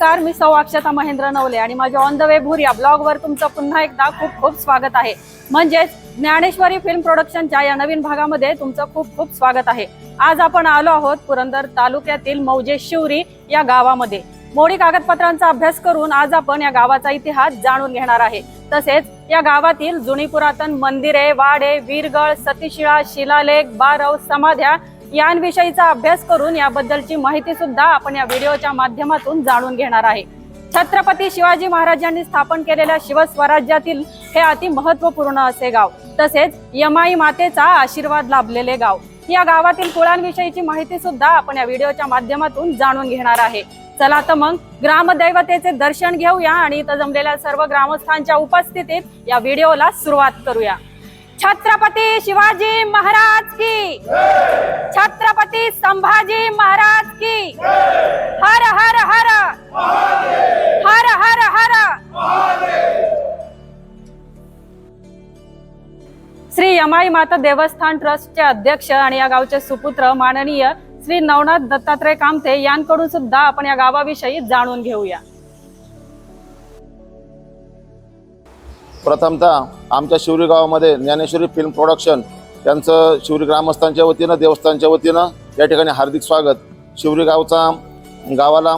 नमस्कार मी सौ अक्षता महेंद्र नवले आणि माझ्या ऑन द वे भूर या ब्लॉग वर तुमचं पुन्हा एकदा खूप खूप स्वागत आहे. म्हणजेच ज्ञानेश्वरी फिल्म प्रोडक्शनच्या या नवीन भागामध्ये तुमचं खूप खूप स्वागत आहे. आज आपण आलो आहोत पुरंदर तालुक्यातील मौजे शिवरी या गावामध्ये. मोडी कागदपत्रांचा अभ्यास करून आज आपण या गावाचा इतिहास जाणून घेणार आहे. तसेच या गावातील जुनी पुरातन मंदिरे वाडे वीरगळ सतीशिळा शिलालेख बारव समाध्या यांविषयीचा अभ्यास करून याबद्दलची माहिती सुद्धा आपण या व्हिडिओच्या माध्यमातून जाणून घेणार आहे. छत्रपती शिवाजी महाराजांनी स्थापन केलेल्या शिवस्वराज्यातील हे अति महत्त्वपूर्ण असे गाव तसेच यमाई मातेचा आशीर्वाद लाभलेले गाव. या गावातील कुळांविषयीची माहिती सुद्धा आपण या व्हिडिओच्या माध्यमातून जाणून घेणार आहे. चला तर मग ग्रामदैवतेचे दर्शन घेऊया आणि इथं जमलेल्या सर्व ग्रामस्थांच्या उपस्थितीत या व्हिडिओला सुरुवात करूया. छत्रपती शिवाजी महाराज की। छत्रपती संभाजी महाराज की। हर हर हर। हर हर हर। श्री यमाई माता देवस्थान ट्रस्टचे अध्यक्ष आणि या गावचे सुपुत्र माननीय श्री नवनाथ दत्तात्रय कामते यांकडून सुद्धा आपण या गावाविषयी जाणून घेऊया. प्रथमतः आमच्या शिवरी गावामध्ये ज्ञानेश्वरी फिल्म प्रोडक्शन यांचं शिवरी ग्रामस्थांच्या वतीनं देवस्थानच्या वतीनं या ठिकाणी हार्दिक स्वागत. शिवरी गावचा गावाला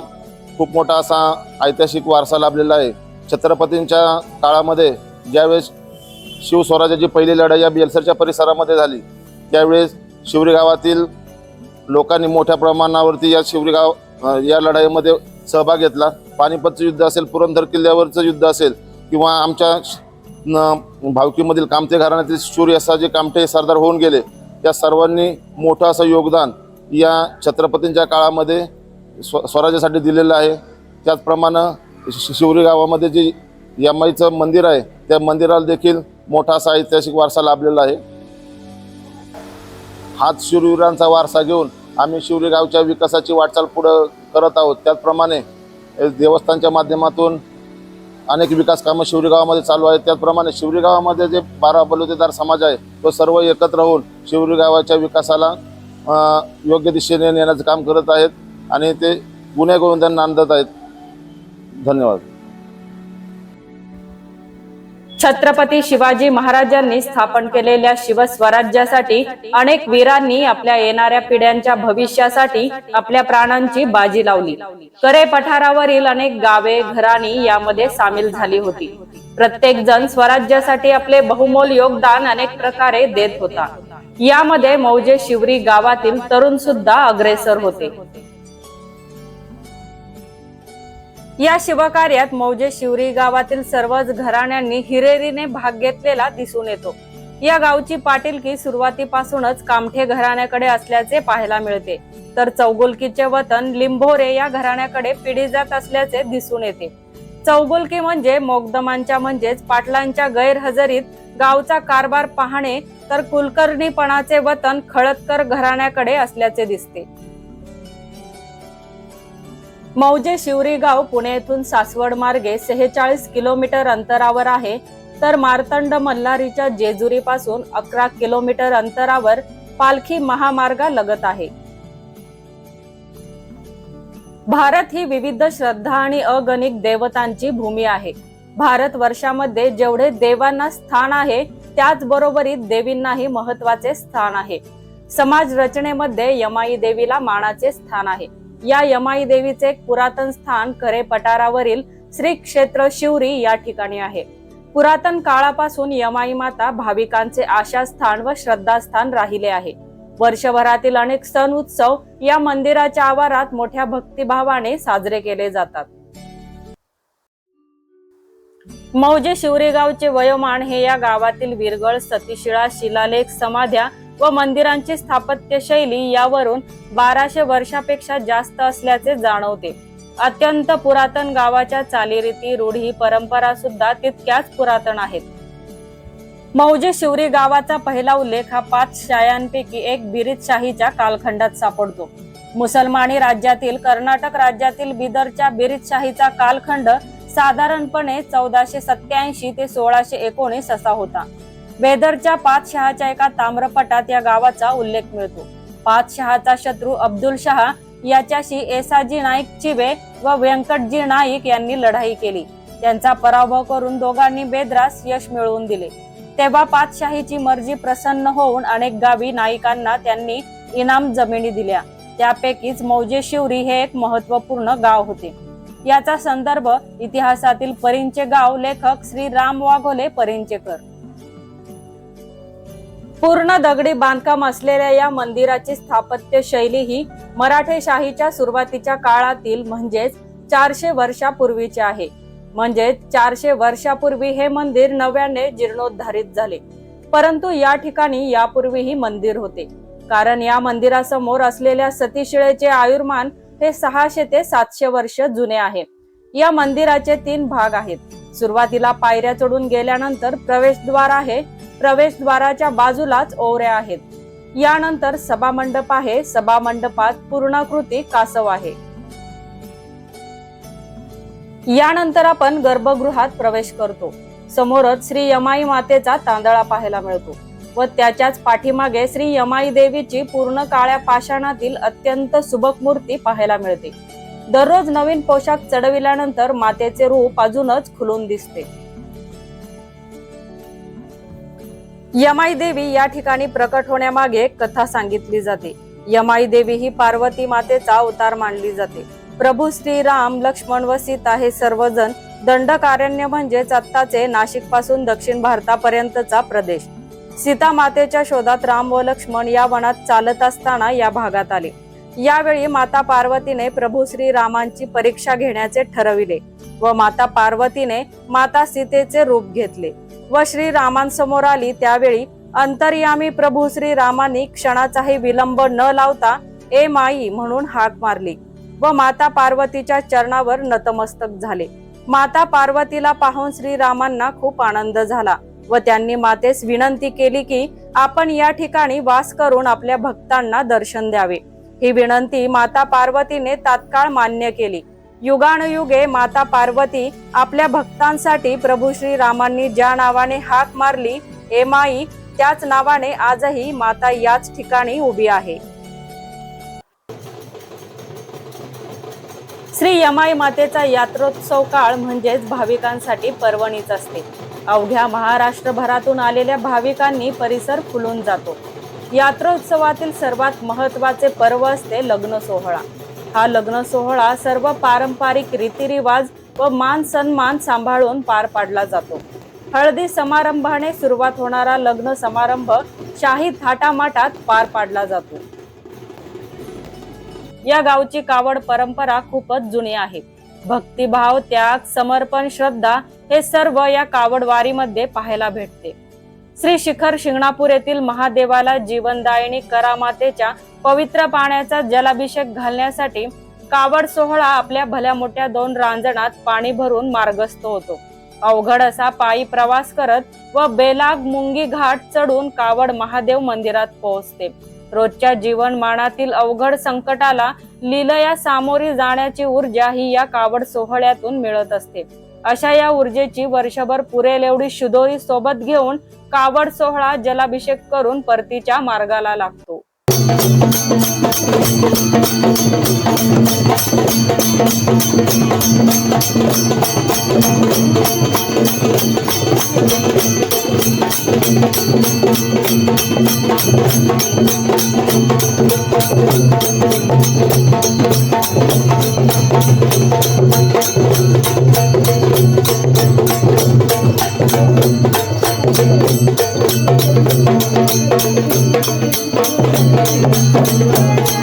खूप मोठा असा ऐतिहासिक वारसा लाभलेला आहे. छत्रपतींच्या काळामध्ये ज्यावेळेस शिवस्वराज्याची पहिली लढाई या बेलसरच्या परिसरामध्ये झाली त्यावेळेस शिवरी गावातील लोकांनी मोठ्या प्रमाणावरती या शिवरी गाव या लढाईमध्ये सहभाग घेतला. पानिपतचं युद्ध असेल पुरंदर किल्ल्यावरचं युद्ध असेल किंवा आमच्या भावकीमधील कामते घराण्यातील शूर्य असा कामठे सरदार होऊन गेले त्या सर्वांनी मोठं असं योगदान या छत्रपतींच्या काळामध्ये स्व स्वराज्यासाठी दिलेलं आहे. त्याचप्रमाणे शि- शिवरी गावामध्ये जे यमाईचं मंदिर आहे त्या मंदिराला देखील मोठा असा ऐतिहासिक वारसा लाभलेला आहे. हाच शूरवीरांचा वारसा घेऊन आम्ही शिवरी गावच्या विकासाची वाटचाल पुढं करत आहोत. त्याचप्रमाणे देवस्थानच्या माध्यमातून अनेक विकास कामं शिवरी गावामध्ये चालू आहेत. त्याचप्रमाणे शिवरी गावामध्ये जे बारा बलुतेदार समाज आहे तो सर्व एकत्र होऊन शिवरी गावाच्या विकासाला योग्य दिशेने नेण्याचं काम करत आहेत आणि ते गुन्हे गोविंदांना नांदत आहेत. धन्यवाद. छत्रपती शिवाजी महाराजांनी स्थापन केलेल्या शिवस्वराज्यासाठी अनेक वीरांनी आपल्या येणाऱ्या पिढ्यांच्या भविष्यासाठी आपल्या प्राणांची बाजी लावली. करे पठारावरील अनेक गावे घराणी यामध्ये सामील झाली होती. प्रत्येक जण स्वराज्यासाठी आपले बहुमोल योगदान अनेक प्रकारे देत होता. यामध्ये मौजे शिवरी गावातील तरुण सुद्धा अग्रेसर होते. या शिवकार्यात मौजे शिवरी गावातील सर्वच घराण्यांनी हिरेरीने भाग घेतलेला दिसून येतो. या गावची पाटीलकी सुरुवातीपासूनच कामठे घराण्याकडे असल्याचे पाहायला मिळते. तर चौगुलकीचे वतन लिंभोरे या घराण्याकडे पिढी जात असल्याचे दिसून येते. चौगुलकी म्हणजे मोगदमांच्या म्हणजेच पाटलांच्या गैरहजेरीत गावचा कारभार पाहणे तर कुलकर्णीपणाचे वतन खळदकर घराण्याकडे असल्याचे दिसते. मौजे शिवरीगाव पुणे येथून सासवड मार्गे सेहेचाळीस किलोमीटर अंतरावर आहे. तर मार्तंड मल्हारीच्या जेजुरी पासून अकरा किलोमीटर अंतरावर पालखी महामार्गा लगत आहे. भारत ही विविध श्रद्धा आणि अगणित देवतांची भूमी आहे. भारत वर्षामध्ये जेवढे देवांना स्थान आहे त्याचबरोबरीत देवींनाही महत्त्वाचे स्थान आहे. समाज रचनेमध्ये यमाई देवीला मानाचे स्थान आहे. या यमाई देवीचे एक पुरातन स्थान खरे पठारावरील श्री क्षेत्र शिवरी या ठिकाणी आहे. पुरातन काळापासून यमाई माता भाविकांचे आशास्थान व श्रद्धास्थान राहिले आहे. वर्षभरातील अनेक सण उत्सव या मंदिराच्या आवारात मोठ्या भक्तिभावाने साजरे केले जातात. मौजे शिवरी गावचे वयोमान हे या गावातील विरगळ सतीशिळा शिलालेख समाध्या व मंदिरांची स्थापत्य शैली यावरून बाराशे वर्षापेक्षा जास्त असल्याचे जाणवते. अत्यंत पुरातन गावाच्या चालीरीती रूढी परंपरा सुद्धा तितक्याच पुरातन आहेत. मौजे शिवरी गावाचा पहिला उल्लेख हा पाच शायांपैकी एक बिरीत शाहीच्या कालखंडात सापडतो. मुसलमानी राज्यातील कर्नाटक राज्यातील बिदरच्या बिरीत शाहीचा कालखंड साधारणपणे चौदाशे सत्याऐंशी ते सोळाशे एकोणीस असा होता. बेदरच्या पातशहाच्या एका ताम्रपटात या गावाचा उल्लेख मिळतो. पातशहाचा शत्रू अब्दुल शहा याच्याशी एसाजी नाईक चिबे व व्यंकटजी नाईक यांनी लढाई केली. त्यांचा पराभव करून दोघांनी बेदरास यश मिळवून दिले. तेव्हा पातशाहीची मर्जी प्रसन्न होऊन अनेक गावी नाईकांना त्यांनी इनाम जमिनी दिल्या. त्यापैकीच मौजे शिवरी हे एक महत्त्वपूर्ण गाव होते. याचा संदर्भ इतिहासातील परिंचे गाव लेखक श्री राम वाघोले परिंचेकर. पूर्ण दगडी बांधकाम असलेल्या या मंदिराची स्थापत्य शैली ही मराठेशाहीच्या सुरुवातीच्या काळातील म्हणजेच चारशे वर्षापूर्वीची आहे. म्हणजे चारशे वर्षापूर्वी हे मंदिर नव्याने जीर्णोद्धारित झाले. परंतु या ठिकाणी यापूर्वीही मंदिर होते. कारण या मंदिरासमोर असलेल्या सतीशिळेचे आयुर्मान हे सहाशे ते सातशे वर्ष जुने आहे. या मंदिराचे तीन भाग आहेत. सुरुवातीला पायऱ्या चढून गेल्यानंतर प्रवेशद्वार आहे. प्रवेशद्वाराच्या बाजूलाच ओवऱ्या आहेत. यानंतर सभामंडप आहे. सभामंडपात पूर्णाकृती कासव आहे. यानंतर आपण गर्भगृहात प्रवेश करतो. समोरच श्री यमाई मातेचा तांदळा पाहायला मिळतो व त्याच्याच पाठीमागे श्री यमाई देवीची पूर्ण काळ्या पाषाणातील अत्यंत सुबक मूर्ती पाहायला मिळते. दररोज नवीन पोशाख चढविल्यानंतर मातेचे रूप अजूनच खुलून दिसते. यमाई देवी या ठिकाणी प्रकट होण्यामागे कथा सांगितली जाते. यमाई देवी ही पार्वती मातेचा अवतार मानली जाते. प्रभू श्रीराम लक्ष्मण व सीता हे सर्वजण दंडकारण्य म्हणजेच आत्ताचे नाशिकपासून दक्षिण भारतापर्यंतचा प्रदेश. सीता मातेच्या शोधात राम व लक्ष्मण या वनात चालत असताना या भागात आले. यावेळी माता पार्वतीने प्रभू श्रीरामांची परीक्षा घेण्याचे ठरविले व माता पार्वतीने माता सीतेचे रूप घेतले. व श्रीरामांसमोर आली त्यावेळी अंतर्यामी प्रभू श्रीरामांनी क्षणाचाही विलंब न लावता ए माई म्हणून हाक मारली व माता पार्वतीच्या चरणावर नतमस्तक झाले. माता पार्वतीला पाहून श्रीरामांना खूप आनंद झाला व त्यांनी मातेस विनंती केली की आपण या ठिकाणी वास करून आपल्या भक्तांना दर्शन द्यावे. ही विनंती माता पार्वतीने तात्काळ मान्य केली. युगानुयुगे माता पार्वती आपल्या भक्तांसाठी प्रभू श्री रामांनी ज्या नावाने हाक मारली एमाई त्याच नावाने आजही माता याच ठिकाणी उभी आहे. श्री यमाई मातेचा यात्रोत्सव काळ म्हणजेच भाविकांसाठी पर्वणीच असते. अवघ्या महाराष्ट्रभरातून आलेल्या भाविकांनी परिसर फुलून जातो. यात्रोत्सवातील सर्वात महत्त्वाचे पर्व असते लग्न सोहळा हा लग्न सोहळा सर्व पारंपरिक रीतिरिवाज व मान सन्मान सांभाळून पार पाडला जातो. हळदी समारंभाने सुरुवात होणारा लग्न समारंभ शाही थाटामाटात पार पाडला जातो. या गावची कावड परंपरा खूपच जुनी आहे. भक्तिभाव त्याग समर्पण श्रद्धा हे सर्व या कावड वारीमध्ये पाहायला भेटते. श्री शिखर शिंगणापूर येथील महादेवाला जीवनदायिनी करामातेच्या पवित्र पाण्याचा जलाभिषेक घालण्यासाठी कावड सोहळा आपल्या भल्या मोठ्या दोन रांजणात पाणी भरून मार्गस्थ होतो. अवघड असा पायी प्रवास करत व बेलाग मुंगी घाट चढून कावड महादेव मंदिरात पोहोचते. रोजच्या जीवनमानातील अवघड संकटाला लीलया सामोरी जाण्याची ऊर्जा ही या कावड सोहळ्यातून मिळत असते. अशा या ऊर्जेची वर्षभर पुरेल एवढी शुदोरी सोबत घेऊन कावड सोहळा जलाभिषेक करून परतीच्या मार्गाला लागतो. Thank you.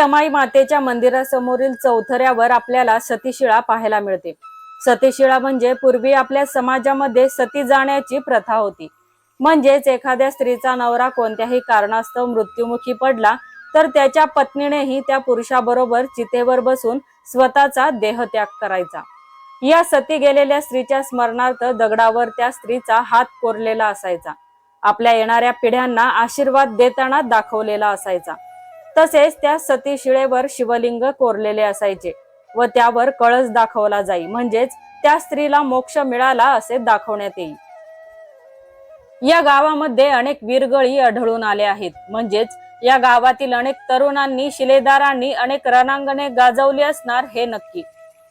यमाई मातेच्या मंदिरासमोरील चौथऱ्यावर आपल्याला सतीशिळा पाहायला मिळते. सतीशिळा म्हणजे पूर्वी आपल्या समाजामध्ये सती जाण्याची प्रथा होती. म्हणजेच एखाद्या स्त्रीचा नवरा कोणत्याही कारणास्तव मृत्युमुखी पडला तर त्याच्या पत्नीनेही त्या पुरुषाबरोबर चितेवर बसून स्वतःचा देहत्याग करायचा. या सती गेलेल्या स्त्रीच्या स्मरणार्थ दगडावर त्या स्त्रीचा हात कोरलेला असायचा. आपल्या येणाऱ्या पिढ्यांना आशीर्वाद देताना दाखवलेला असायचा. तसेच त्या सती शिळेवर शिवलिंग कोरलेले असायचे व त्यावर कळस दाखवला जाई. म्हणजेच त्या स्त्रीला मोक्ष मिळाला असे दाखवण्यात येईल या गावामध्ये अनेक वीरगळी आढळून आले आहेत. म्हणजेच या गावातील अनेक तरुणांनी शिलेदारांनी अनेक रणांगणे गाजवली असणार हे नक्की.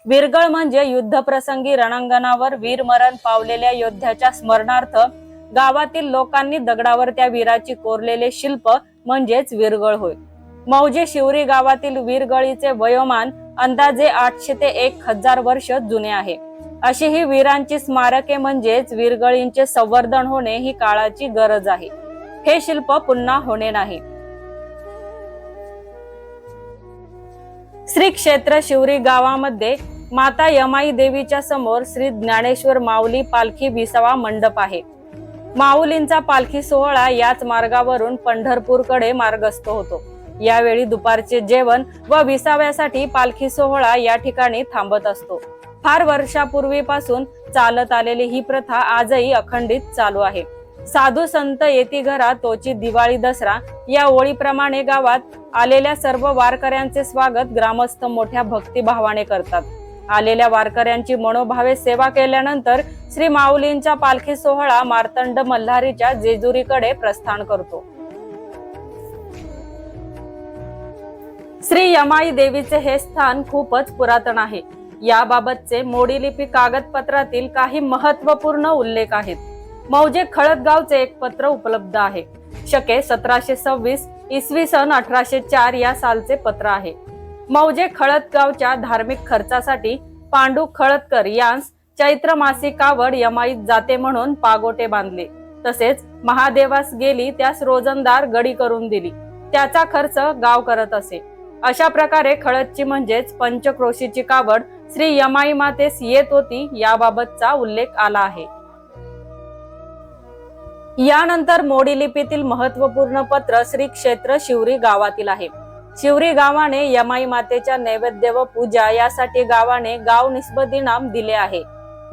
वीरगळ म्हणजे युद्धप्रसंगी रणांगणावर वीरमरण पावलेल्या योद्ध्याच्या स्मरणार्थ गावातील लोकांनी दगडावर त्या वीराची कोरलेले शिल्प म्हणजेच वीरगळ होय. मौजे शिवरी गावातील वीरगळीचे वयोमान अंदाजे आठशे ते एक हजार वर्ष जुने आहे. अशी ही वीरांची स्मारके म्हणजेच वीरगळींचे संवर्धन होणे ही काळाची गरज आहे. हे शिल्प पुन्हा होणे नाही. श्री क्षेत्र शिवरी गावामध्ये माता यमाई देवीच्या समोर श्री ज्ञानेश्वर माऊली पालखी विसावा मंडप आहे. माऊलींचा पालखी सोहळा याच मार्गावरून पंढरपूरकडे मार्गस्थ होतो. यावेळी दुपारचे जेवण व विसाव्यासाठी पालखी सोहळा या ठिकाणी थांबत असतो. फार वर्षापूर्वीपासून चालत आलेली ही प्रथा आजही अखंडित चालू आहे. साधू संत येती घरा तोची दिवाळी दसरा या ओळीप्रमाणे गावात आलेल्या सर्व वारकऱ्यांचे स्वागत ग्रामस्थ मोठ्या भक्तिभावाने करतात. आलेल्या वारकऱ्यांची मनोभावे सेवा केल्यानंतर श्री माऊलींचा पालखी सोहळा मार्तंड मल्हारीच्या जेजुरीकडे प्रस्थान करतो. श्री यमाई देवीचे हे स्थान खूपच पुरातन आहे. याबाबतचे मोडीलिपी कागदपत्रातील काही महत्त्वपूर्ण उल्लेख आहेत. मौजे खळदगावचे एक पत्र उपलब्ध आहे. शके सतराशे सव्वीस इसवी सन अठराशे चार या सालचे पत्र आहे. मौजे खळदगावच्या धार्मिक खर्चासाठी पांडू खळदकर यांस चैत्र मासिक कावड यमाईत जाते म्हणून पागोटे बांधले. तसेच महादेवास गेली त्यास रोजंदार गडी करून दिली. त्याचा खर्च गाव करत असे. अशा प्रकारे खळदची म्हणजेच पंचक्रोशीची कावड श्री यमाई मातेस येत होती याबाबतचा उल्लेख आला आहे. यानंतर मोडी लिपीतील महत्त्वपूर्ण पत्र श्री क्षेत्र शिवरी गावातील आहे. शिवरी गावाने यमाई मातेच्या नैवेद्य व पूजा यासाठी गावाने गाव निस्बती नाम दिले आहे.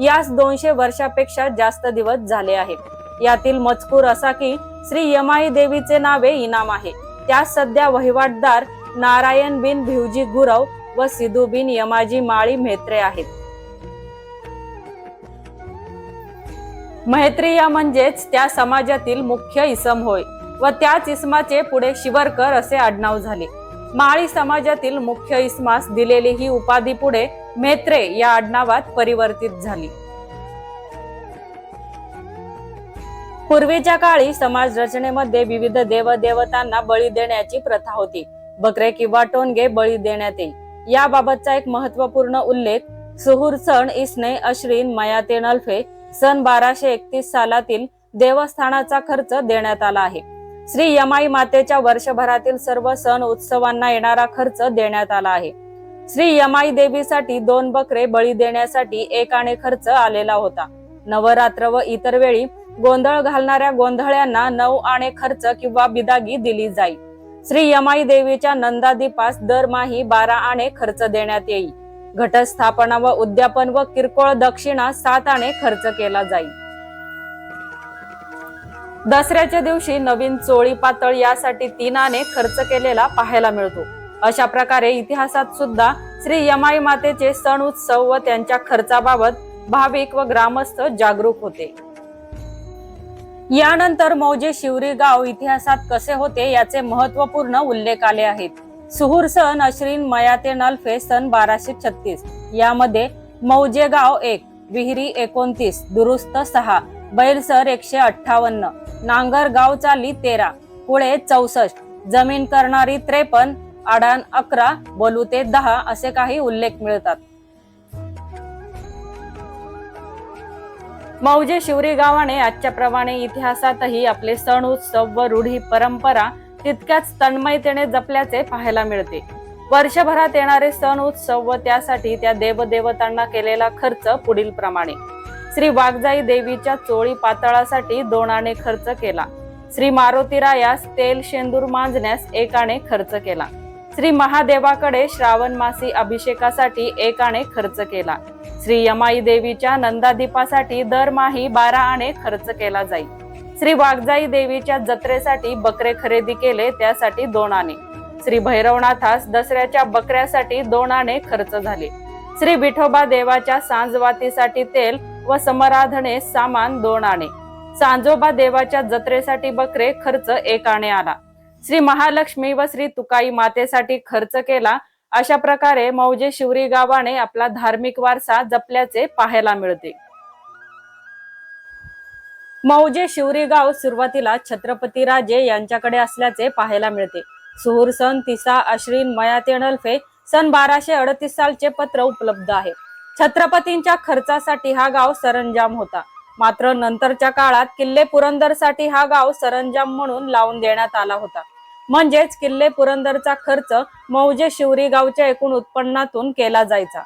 यास दोनशे वर्षापेक्षा जास्त दिवस झाले आहेत. यातील मजकूर असा की श्री यमाई देवीचे नावे इनाम आहे. त्यास सध्या वहिवाटदार नारायण बिन भिवजी गुरव व सिद्धू बिन यमाजी माळी म्हेत्रे आहेत. मैत्रिया म्हणजेच त्या समाजातील मुख्य इसम होय व त्याच इसमाचे पुढे शिवरकर असे आडनाव झाले. माळी समाजातील मुख्य इसमास दिलेली ही उपाधी पुढे मेत्रे या आडनावात परिवर्तित झाली. पूर्वीच्या काळी समाज रचनेमध्ये विविध देवदेवतांना बळी देण्याची प्रथा होती. बकरे किंवा टोनगे बळी देण्यात येईल. याबाबतचा एक महत्त्वपूर्ण उल्लेख सुहूर सण इसने अश्रीन मयाते नल्फे सन बाराशे एकतीस सालातील देवस्थानाचा खर्च देण्यात आला आहे. श्री यमाई मातेच्या वर्षभरातील सर्व सण उत्सवांना येणारा खर्च देण्यात आला आहे. श्री यमाई देवीसाठी दोन बकरे बळी देण्यासाठी एक आणे खर्च आलेला होता. नवरात्र व इतर वेळी गोंधळ घालणाऱ्या गोंधळ्यांना नऊ आणे खर्च किंवा बिदागी दिली जाईल. श्री यमाई देवीच्या नंदादीपास दरमाही बारा आणे खर्च देण्यात येईल घटस्थापना व उद्यापन व किरकोळ दक्षिणा सात आणे खर्च केला जाईल दसऱ्याच्या दिवशी नवीन चोळी पातळ यासाठी तीन आणे खर्च केलेला पाहायला मिळतो. अशा प्रकारे इतिहासात सुद्धा श्री यमाई मातेचे सण उत्सव व त्यांच्या खर्चाबाबत भाविक व ग्रामस्थ जागरूक होते. यानंतर मौजे शिवरी गाव इतिहासात कसे होते याचे महत्त्वपूर्ण उल्लेख आले आहेत. सुहूर सन अश्रीन मयाते नल्फे सन बाराशे छत्तीस. यामध्ये मौजे गाव एक विहिरी एकोणतीस दुरुस्त सहा बैलसर एकशे अठ्ठावन्न नांगर गाव चाली तेरा कुळे चौसष्ट जमीन करणारी त्रेपन्न आडान अकरा बलुते दहा असे काही उल्लेख मिळतात. मौजे शिवरी गावाने आजच्या प्रमाणे इतिहासातही आपले सण उत्सव व रूढी परंपरा तितक्याच तन्मयतेने जपल्याचे पाहायला मिळते. वर्षभरात येणारे सण उत्सव व त्यासाठी त्या देवदेवतांना केलेला खर्च पुढील प्रमाणे. श्री वाघजाई देवीच्या चोळी पातळासाठी दोनाने खर्च केला. श्री मारुतीरायास तेल शेंदूर मांजण्यास एकाने खर्च केला. श्री महादेवाकडे श्रावण मासी अभिषेकासाठी एकाने खर्च केला. श्री यमाई देवीच्या नंदादीपासाठी दरमाही बारा आणे खर्च केला जाईल. श्री वाघजाई देवीच्या जत्रेसाठी बकरे खरेदी केले त्यासाठी दोन आणे. श्री भैरवनाथास दसऱ्याच्या बकऱ्यासाठी दोन आणे खर्च झाले. श्री विठोबा देवाच्या सांजवातीसाठी तेल व समराधने सामान दोन आणे. सांजोबा देवाच्या जत्रेसाठी बकरे खर्च एक आणे आला. श्री महालक्ष्मी व श्री तुकाई मातेसाठी खर्च केला अशा प्रकारे मौजे शिवरी गावाने आपला धार्मिक वारसा जपल्याचे पाहायला मिळते. मौजे शिवरी गाव सुरुवातीला छत्रपती राजे यांच्याकडे असल्याचे पाहायला मिळते. सुहूर सन तिसा अश्विन मयाते नल्फे सन बाराशे अडतीस सालचे पत्र उपलब्ध आहे. छत्रपतींच्या खर्चासाठी हा गाव सरंजाम होता. मात्र नंतरच्या काळात किल्ले पुरंदरसाठी हा गाव सरंजाम म्हणून लावून देण्यात आला होता. म्हणजेच किल्ले पुरंदरचा खर्च मौजे शिवरी गावच्या एकूण उत्पन्नातून केला जायचा.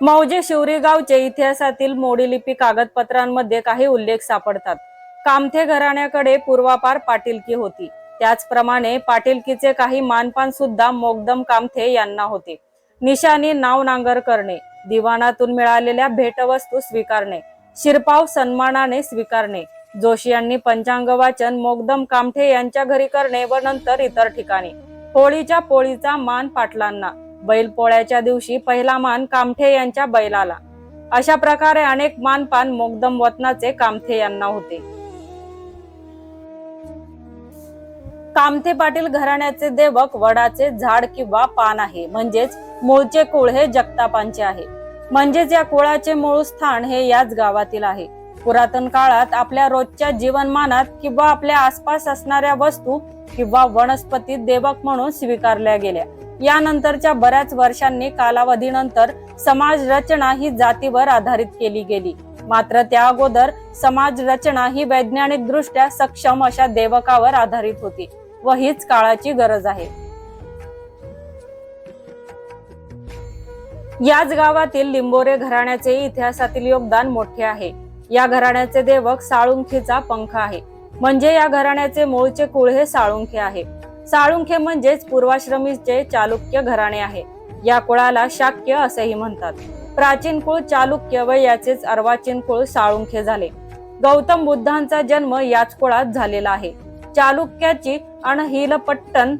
मौजे शिवरी गावचे इतिहासातील मोडीलिपी कागदपत्रांमध्ये काही उल्लेख सापडतात. कामथे घराण्याकडे पूर्वापार पाटीलकी होती. त्याचप्रमाणे पाटीलकीचे काही मानपान सुद्धा मोगदम कामथे यांना होते. निशानी नाव नांगर करणे दिवाणातून मिळालेल्या भेटवस्तू स्वीकारणे शिरपाव सन्मानाने स्वीकारणे जोशी यांनी पंचांग वाचन मोगदम कामठे यांच्या घरी करणे व नंतर इतर ठिकाणी. होळीच्या पोळीचा मान पाटलांना. बैलपोळ्याच्या दिवशी पहिला मान कामठे यांच्या बैलाला. अशा प्रकारे अनेक मानपान मोगदम वतनाचे कामथे यांना होते. कामथे पाटील घराण्याचे देवक वडाचे झाड किंवा पान आहे. म्हणजेच मूळचे कुळ हे जगतापांचे आहे. म्हणजेच या कुळाचे मूळ स्थान हे याच गावातील आहे. पुरातन काळात आपल्या रोजच्या जीवनमानात किंवा आपल्या आसपास असणाऱ्या वस्तू किंवा वनस्पती देवक म्हणून स्वीकारल्या गेल्या. यानंतरच्या बऱ्याच वर्षांनी कालावधीनंतर समाज रचना ही जातीवर आधारित केली गेली. मात्र त्या अगोदर समाज रचना ही वैज्ञानिक दृष्ट्या सक्षम अशा देवकावर आधारित होती व हीच काळाची गरज आहे. याच गावातील लिंबोरे घराण्याचे इतिहासातील योगदान मोठे आहे. या घराण्याचे देवक साळुंखेचा पंख आहे. म्हणजे या घराण्याचे मूळचे कुळ हे साळुंखे आहे. साळुंखे म्हणजेच पूर्वाश्रमीचे चालुक्य घराणे आहे. या कुळाला शाक्य असेही म्हणतात. प्राचीन कुळ चालुक्य व याचेच अर्वाचीन कुळ साळुंखे झाले. गौतम बुद्धांचा जन्म याच कुळात झालेला आहे. चालुक्याची अणहिलपट्टण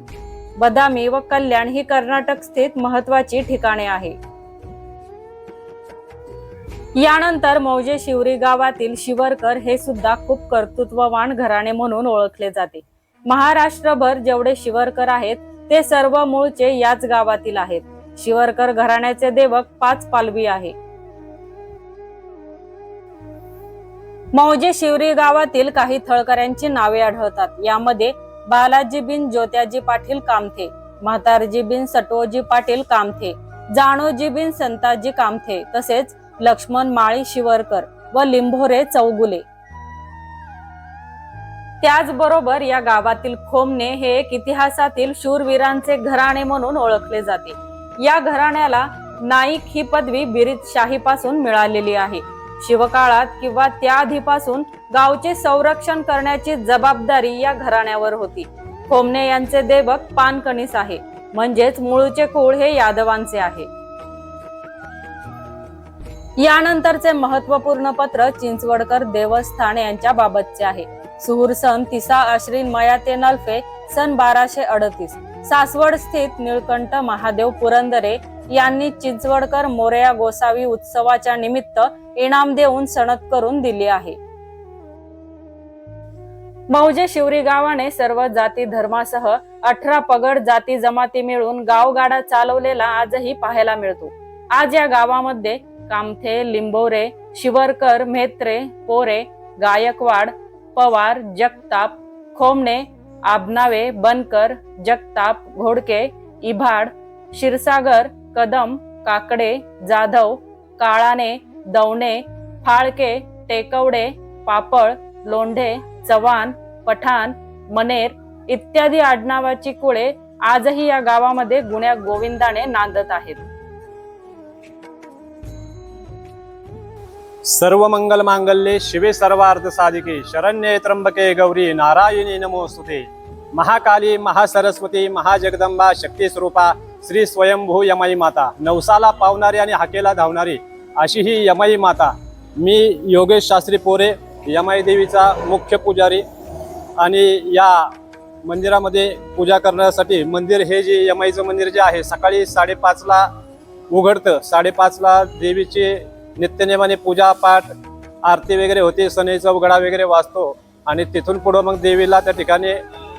बदामी व कल्याण ही कर्नाटक स्थित महत्वाची ठिकाणे आहे. यानंतर मौजे शिवरी गावातील शिवरकर हे सुद्धा खूप कर्तृत्ववान घराणे म्हणून ओळखले जाते. महाराष्ट्रभर जेवढे शिवरकर आहेत ते सर्व मूळचे याच गावातील आहेत. शिवरकर घराण्याचे देवक पाच पालवी आहे. मौजे शिवरी गावातील काही थळकऱ्यांची नावे आढळतात. यामध्ये बालाजी बिन ज्योत्याजी पाटील कामथे म्हातारजी बिन सटोजी पाटील कामथे जाणोजी बिन संताजी कामथे तसेच लक्ष्मण माळी शिवरकर व लिंभोरे चौगुले. त्याचबरोबर या गावातील खोमने हे एक इतिहासातील शूरवीरांचे घराणे म्हणून ओळखले जाते. या घराण्याला नाईक ही पदवी बिरीत शाहीपासून मिळालेली आहे. शिवकाळात किंवा त्याआधीपासून गावचे संरक्षण करण्याची जबाबदारी या घराण्यावर होती. खोमने यांचे देवक पानकणीस आहे. म्हणजेच मूळचे कुळ हे यादवांचे आहे. यानंतरचे महत्त्वपूर्ण पत्र चिंचवडकर देवस्थान यांच्या बाबतचे आहे. सुहूर सन तिसा अश्विन मयाते नल्फे सन बाराशे अडतीस. सासवड स्थित निळकंठ महादेव पुरंदरे यांनी चिंचवडकर मोरया गोसावी उत्सवाच्या निमित्त इनाम देऊन सणत करून दिली आहे. मौजे शिवरी गावाने सर्व जाती धर्मासह अठरा पगड जाती जमाती मिळून गावगाडा चालवलेला आजही पाहायला मिळतो. आज या गावामध्ये कामथे लिंबोरे शिवरकर म्हेत्रे पोरे गायकवाड पवार जगताप खोमणे आबनावे बनकर जगताप घोडके इभाड क्षीरसागर कदम काकडे जाधव काळाने दवणे फाळके टेकवडे पापळ लोंढे चव्हाण पठाण मनेर इत्यादी आडनावाची कुळे आजही या गावामध्ये गुण्या गोविंदाने नांदत आहेत. सर्व मंगल मांगल्ये शिवे सर्वार्थ साधिके शरण्ये त्र्यंबके गौरी नारायणी नमोस्तुते। महाकाली महासरस्वती महाजगदंबा शक्ती स्वरूपा श्री स्वयंभू यमाई माता नवसाला पावणारी आणि हाकेला धावणारी अशी ही यमाई माता। मी योगेश शास्त्री पोरे यमाई देवीचा मुख्य पुजारी आणि या मंदिरामध्ये पूजा करण्यासाठी मंदिर हे जे यमाईचं मंदिर जे आहे सकाळी साडेपाचला उघडतं साडेपाचला देवीचे नित्यनेमाने पूजा पाठ आरती वगैरे होते सनेचा उघडा वगैरे वाचतो. आणि तिथून पुढं मग देवीला त्या ठिकाणी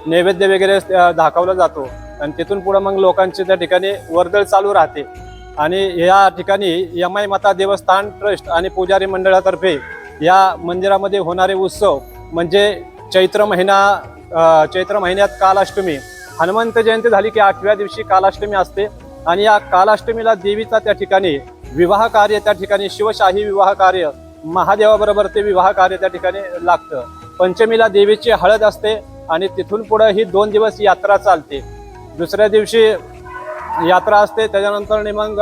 नैवेद्य वगैरे दाखवला जातो. आणि तिथून पुढं मग लोकांची त्या ठिकाणी वर्दळ चालू राहते. आणि या ठिकाणी यमाई माता देवस्थान ट्रस्ट आणि पुजारी मंडळातर्फे या मंदिरामध्ये होणारे उत्सव म्हणजे चैत्र महिना चैत्र महिन्यात कालाष्टमी. हनुमंत जयंती झाली की आठव्या दिवशी कालाष्टमी असते. आणि या कालाष्टमीला देवीचा त्या ठिकाणी विवाह कार्य त्या ठिकाणी शिवशाही विवाह कार्य महादेवाबरोबर ते विवाह कार्य त्या ठिकाणी लागतं. पंचमीला देवीची हळद असते आणि तिथून पुढं ही दोन दिवस यात्रा चालते. दुसऱ्या दिवशी यात्रा असते त्याच्यानंतर मग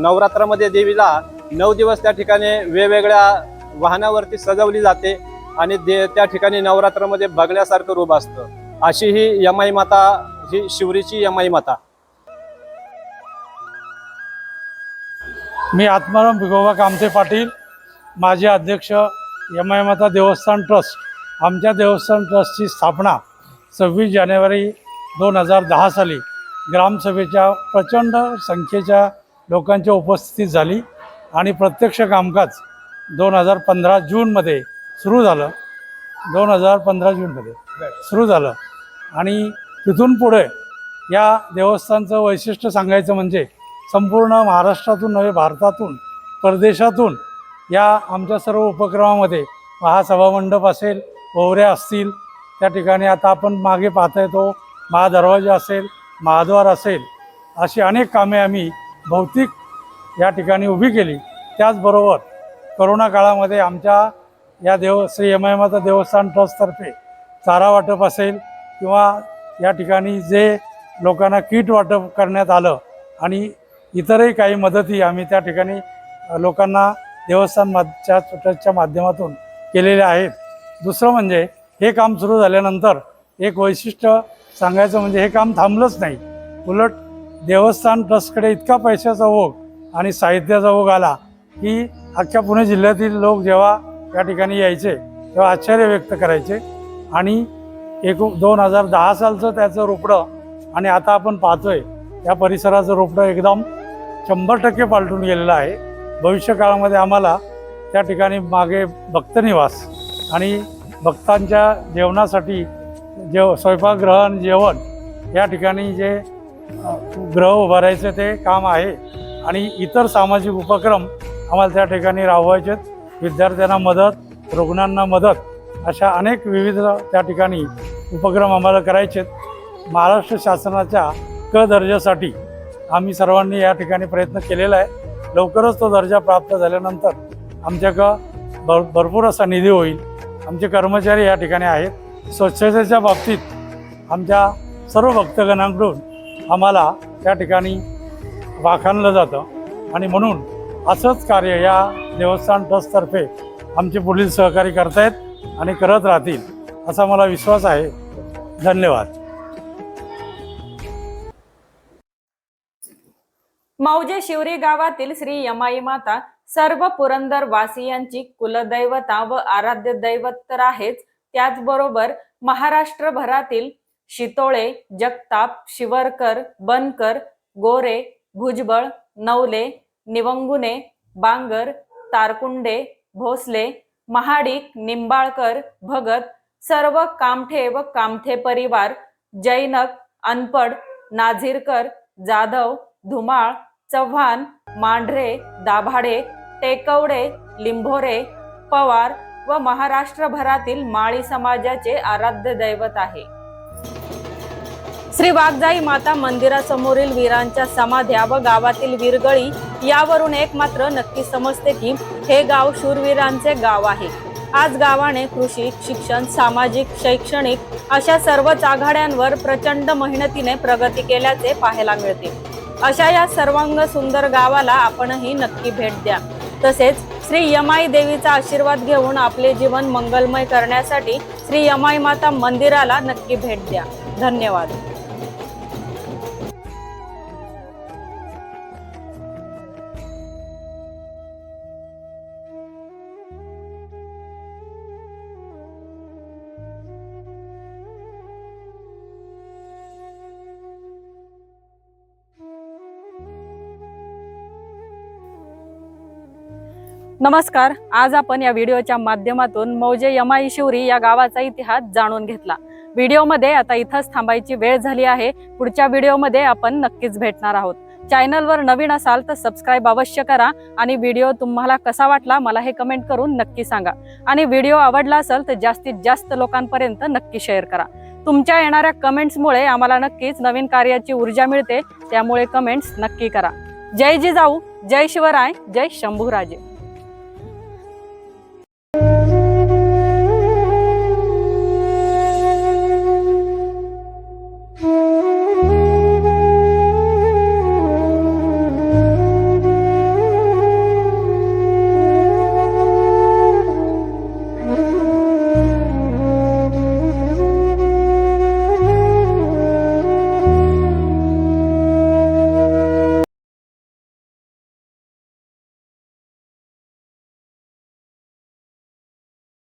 नवरात्रामध्ये देवीला नऊ दिवस त्या ठिकाणी वेगवेगळ्या वाहनावरती सजवली जाते आणि दे त्या ठिकाणी नवरात्रामध्ये बघण्यासारखं रूप असतं. अशी ही यमाई माता ही शिवरीची यमाई माता. मी आत्माराम भिगोबा कामते पाटील माजी अध्यक्ष यमायमाता देवस्थान ट्रस्ट. आमच्या देवस्थान ट्रस्टची स्थापना सव्वीस जानेवारी दोन हजार दहा साली ग्रामसभेच्या प्रचंड संख्येच्या लोकांच्या उपस्थितीत झाली आणि प्रत्यक्ष कामकाज दोन हजार पंधरा जूनमध्ये सुरू झालं. दोन हजार पंधरा जूनमध्ये सुरू झालं. आणि तिथून पुढे या देवस्थानचं वैशिष्ट्य सांगायचं म्हणजे संपूर्ण महाराष्ट्रातून नव्हे भारतातून परदेशातून या आमच्या सर्व उपक्रमामध्ये हा सभामंडप असेल भोवऱ्या असतील त्या ठिकाणी आता आपण मागे पाहता येतो महादरवाजा असेल महाद्वार असेल अशी अनेक कामे आम्ही भौतिक या ठिकाणी उभी केली. त्याचबरोबर करोना काळामध्ये आमच्या या देव श्री यमायमाता देवस्थान ट्रस्टतर्फे चारा वाटप असेल किंवा या ठिकाणी जे लोकांना किट वाटप करण्यात आलं आणि इतरही काही मदती आम्ही त्या ठिकाणी लोकांना देवस्थान माच्या ट्रस्टच्या माध्यमातून केलेल्या आहेत. दुसरं म्हणजे हे काम सुरू झाल्यानंतर एक वैशिष्ट्य सांगायचं म्हणजे हे काम थांबलंच नाही. उलट देवस्थान ट्रस्टकडे इतका पैशाचा ओघ आणि साहित्याचा ओघ आला की अख्ख्या पुणे जिल्ह्यातील लोक जेव्हा या ठिकाणी यायचे तेव्हा आश्चर्य व्यक्त करायचे. आणि एक दोन हजार दहा सालचं त्याचं रोपडं आणि आता आपण पाहतोय या परिसराचं रोपडं एकदम शंभर टक्के पालटून गेलेलं आहे. भविष्यकाळामध्ये आम्हाला त्या ठिकाणी मागे भक्तनिवास आणि भक्तांच्या जेवणासाठी जेव स्वयंपाकग्रहण जेवण या ठिकाणी जे ग्रह उभारायचे ते काम आहे. आणि इतर सामाजिक उपक्रम आम्हाला त्या ठिकाणी राबवायचे विद्यार्थ्यांना मदत रुग्णांना मदत अशा अनेक विविध त्या ठिकाणी उपक्रम आम्हाला करायचे आहेत. महाराष्ट्र शासनाच्या क दर्जासाठी आम्ही सर्वांनी या ठिकाणी प्रयत्न केलेला आहे. लवकरच तो दर्जा प्राप्त झाल्यानंतर आमच्याकडं भर भरपूर असा निधी होईल. आमचे कर्मचारी या ठिकाणी आहेत. स्वच्छतेच्या बाबतीत आमच्या सर्व भक्तगणांकडून आम्हाला त्या ठिकाणी वाखाणलं जातं. आणि म्हणून असंच कार्य या देवस्थान ट्रस्टतर्फे आमचे पुढील सहकारी करतायत आणि करत राहतील असा मला विश्वास आहे. धन्यवाद. मौजे शिवरी गावातील श्री यमाई माता सर्व पुरंदर वासियांची कुलदैवता व आराध्य दैवत तर आहेच. त्याचबरोबर महाराष्ट्रभरातील शितोळे जगताप शिवरकर बनकर गोरे भुजबळ नवले निवंगुने बांगर तारकुंडे भोसले महाडिक निंबाळकर भगत सर्व कामठे व कामठे परिवार जैनक अनपड नाझीरकर जाधव धुमाळ चव्हाण मांढरे दाभाडे टेकवडे लिंभोरे पवार व महाराष्ट्रभरातील माळी समाजाचे आराध्य दैवत आहे. श्री वाघजाई माता मंदिरासमोरील वीरांच्या समाध्या व गावातील वीरगळी यावरून एक मात्र नक्की समजते की हे गाव शूरवीरांचे गाव आहे. आज गावाने कृषी शिक्षण सामाजिक शैक्षणिक अशा सर्वच आघाड्यांवर प्रचंड मेहनतीने प्रगती केल्याचे पाहायला मिळते. अशा या सर्वांग सुंदर गावाला आपणही नक्की भेट द्या. तसेच श्री यमाई देवीचा आशीर्वाद घेऊन आपले जीवन मंगलमय करण्यासाठी श्री यमाई माता मंदिराला नक्की भेट द्या. धन्यवाद. नमस्कार आज आपण या व्हिडिओच्या माध्यमातून मौजे यमाई शिवरी या गावाचा इतिहास जाणून घेतला. व्हिडिओमध्ये आता इथंच थांबायची वेळ झाली आहे. पुढच्या व्हिडिओमध्ये आपण नक्कीच भेटणार आहोत. चॅनलवर नवीन असाल तर सबस्क्राईब अवश्य करा आणि व्हिडिओ तुम्हाला कसा वाटला मला हे कमेंट करून नक्की सांगा. आणि व्हिडिओ आवडला असेल तर जास्तीत जास्त लोकांपर्यंत नक्की शेअर करा. तुमच्या येणाऱ्या कमेंट्समुळे आम्हाला नक्कीच नवीन कार्याची ऊर्जा मिळते. त्यामुळे कमेंट्स नक्की करा. जय जिजाऊ जय शिवराय जय शंभूराजे.